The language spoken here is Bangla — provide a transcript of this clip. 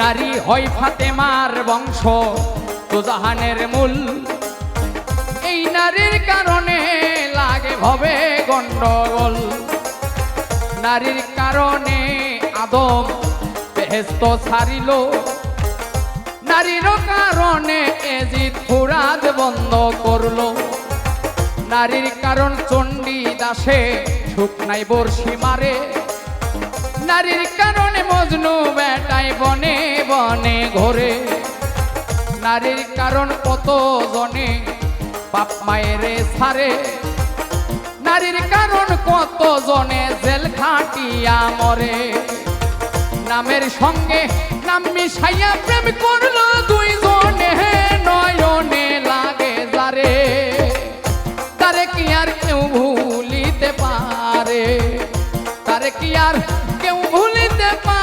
নারী হয় ফাতেমার বংশ দুজাহানের মূল। এই নারীর কারণে লাগে ভবে গন্ডগোল। নারীর কারণে আদম বেহেস্ত ছাড়িল। নারীর কারণে এজিদ ফুরাদ বন্ধ করল। নারীর কারণ চণ্ডী দাসে শুকনাই বর্ষি মারে। নারীর কারণে মজনু বেটায় বনে বনে ঘরে। নারীর কারণ কত জনে বাপ মায়েরে সারে নারীর কারণ কত জনে জেল খাটিয়া মরে? নামের সঙ্গে নাম মিশাইয়া প্রেম করল দুই জনে নয়নে লাগে যারে। তারে কি আর কেউ ভুলিতে পারে? কি আর কেউ ভুলিতে পারে